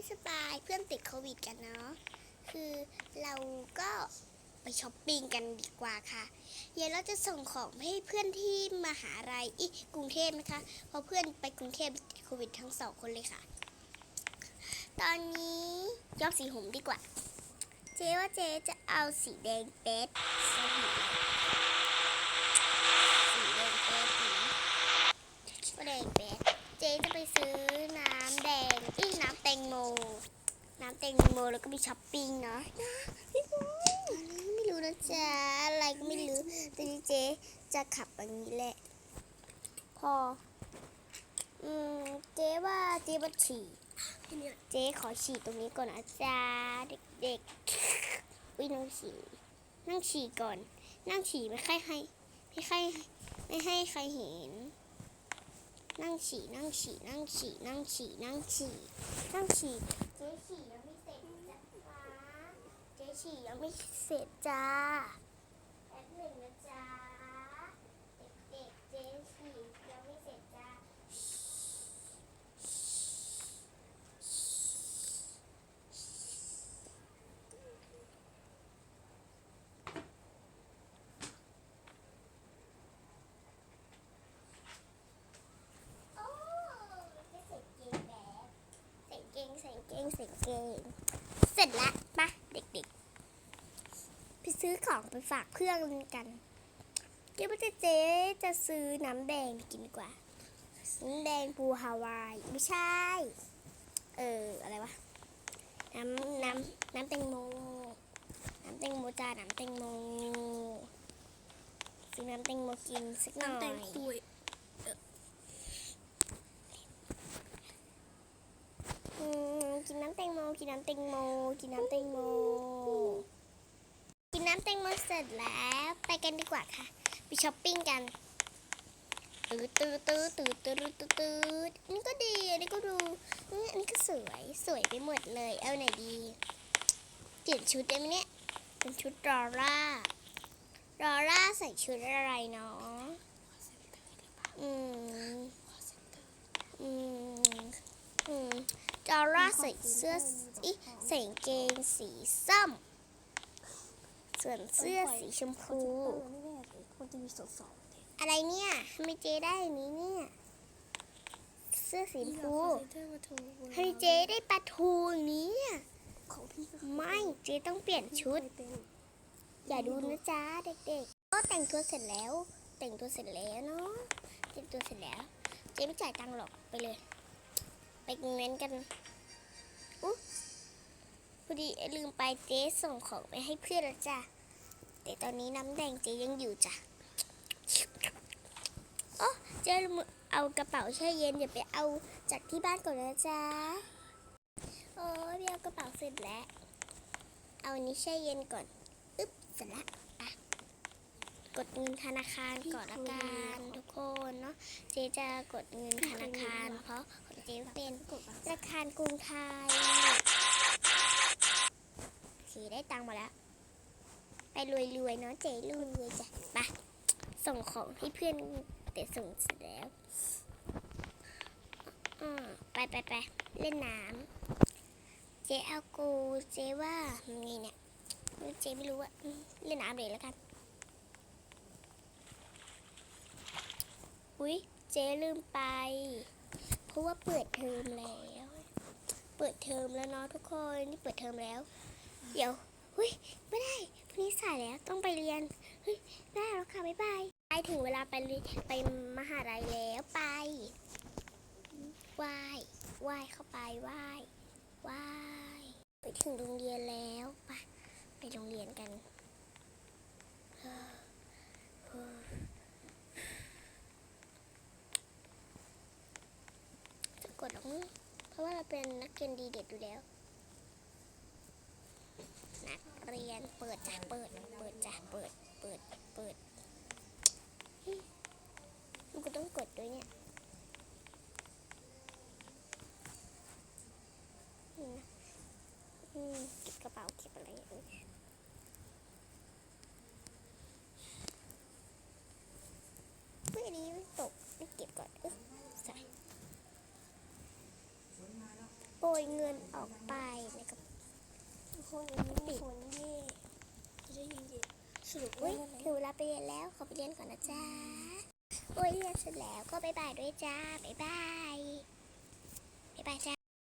ไม่สบายเพื่อนติดโควิดกันเนาะ คือเราก็ไปช้อปปิ้งกันดีกว่าค่ะ เดี๋ยวเราจะส่งของให้เพื่อนที่มหาลัยอีกรุงเทพนะคะ เพราะเพื่อนไปกรุงเทพติดโควิดทั้งสองคนเลยค่ะ ตอนนี้ยอบสีผมดีกว่า เจ๊ว่าเจ๊จะเอาสีแดงเป๊ดสีแดงเป๊ดนะก็แดงเป๊ดเจ๊จะไปซื้อน้ำแดงอีน้ำแตง โม น้ำแตงโมแล้วก็มีช้อปปิ้งเนาะไม่รู้นะจ๊ะอะไรก็ไม่รู้แต่นี่เจ๊จะขับอย่างนี้แหละ พอ อืมเจ๊ว่าเจ๊บัฉี่เจ๊ขอฉี่ตรงนี้ก่อนนะจ๊ะเด็กๆอุ้ยนั่งฉี่นั่งฉี่ก่อน นั่งฉี่ไม่ใครให้ไม่ใครไม่ให้ใครเห็น นั่งฉี่นั่งฉี่นั่งฉี่นั่งฉี่นั่งฉี่นั่งฉี่เจ๊ฉี่ยังไม่เสร็จจ้ะฟ้าเจ๊ฉี่ยังไม่เสร็จจ้าแป๊บหนึ่งนะจ๊ะเด็กๆเจ๊ฉี่ยังไม่เสร็จจ้า โอ้จะใส่เกงแบบใส่เกงใส่ เกงใส่เสร็จแล้วปะเด็กๆ ไปซื้อของไปฝากเพื่อนกันเดี๋ยวว่เจ๊จะซื้อน้ำแดงกินดีกว่าน้ำแดงปูฮาวาย ไม่ใช่ เออ อะไรวะ น้ำน้ำน้ำแตงโม น้ำแตงโมจ้าน้ำแตงโมซื้อน้ำแตงโมกินสักหน่อยน้ำแตงคุย อืมกินน้ำแตงโม กินน้ำแตงโม กินน้ำแตงโม กินน้ำแตงโมเสร็จแล้ว ไปกันดีกว่าค่ะ ไปช้อปปิ้งกันตื้อตื้อตื้อตื้อตื้อตื้อตื้อนี่ก็ดีอันนี้ก็ดูอันนี้ก็สวยสวยไปหมดเลย เอาไหนดีเปลี่ยนชุดได้ไหมเนี่ยเป็นชุดรอร่ารอร่าใส่ชุดอะไรเนาะอืมอืม ดอร่าใส่เสื้ออีใส่กางเกงสีส้ม ส่วนเสื้อสีชมพู อะไรเนี่ยทำไมเจได้อันนี้เนี่ย เสื้อสีชมพูทำไมเจได้ปลาทูนี้อะไม่เจต้องเปลี่ยนชุด อย่าดูนะจ๊ะเด็กๆ ก็แต่งตัวเสร็จแล้ว แต่งตัวเสร็จแล้วเนาะแต่งตัวเสร็จแล้ว เจไม่จ่ายตังค์หรอกไปเลย ไปกินเน้นกันอุ๊พอดีลืมไปเจ๊ส่งของไปให้เพื่อนแล้วจ้ะ แต่ตอนนี้น้ำแดงเจ๊ยังอยู่จ้ะโอ้เจ๊เอากระเป๋าแช่เย็นเดี๋ยวไปเอาจากที่บ้านก่อนนะจ๊ะ โอ้ยไปเอากระเป๋าเสร็จแล้ว เอาอันนี้แช่เย็นก่อน อึ๊บเสร็จละอะกดเงินธนาคารก่อนละกันทุกคนเนาะ เจ๊จะกดเงินธนาคารเพราะ จ๊เป็นธนาคารกรุงไทยสีได้ตังค์มาแล้ว ไปรวยๆเนาะเจ๊รวยๆจ้ะไปส่งของให้เพื่อนแต่ส่งเสร็จแล้วอ่าไปไปไปเล่นน้ำเจ๊เอากูเจ๊ว่าไงเนี่ยเจ๊ไม่รู้อะเล่นน้ำเลยแล้วกันอุ๊ยเจ๊ลืมไป เพราะว่าเปิดเทอมแล้ว เปิดเทอมแล้วเนาะทุกคนนี่เปิดเทอมแล้ว เดี๋ยวอุ๊ยไม่ได้พรุ่งนี้สายแล้วต้องไปเรียนเฮ้ยได้แล้วค่ะบ๊ายบายไปถึงเวลาไปไปมหาลัยแล้วไปไหว้ไหว้เข้าไปไหว้ไหว้ไปถึงโรงเรียนแล้วไปไปโรงเรียนกัน จะ กดหรอกมั้งเพราะว่าเราเป็นนักเรียนดีเด็ดอยู่แล้ว นักเรียนเปิดจ้ะเปิดเปิดจ้ะเปิดเปิดเปิดมันก็ต้องกดด้วยเนี่ยอืมเก็บกระเป๋าเก็บอะไรอย่างนี้เฮ้ยอันนี้ไม่ตกไม่เก็บก่อนเออใส่ โอ้ ยเงินออกไปนะครับโคนเงินี้มีฝนเย่จะได้เย็นๆสรุปอุ้ว่ายวันไหนถึงเวลาไปเรียนแล้วขอไปเรียนก่อนนะจ๊ะโอ้ยเรียนเสร็จแล้วก็บายบายด้วยจ้าบายบายบายบายจ้า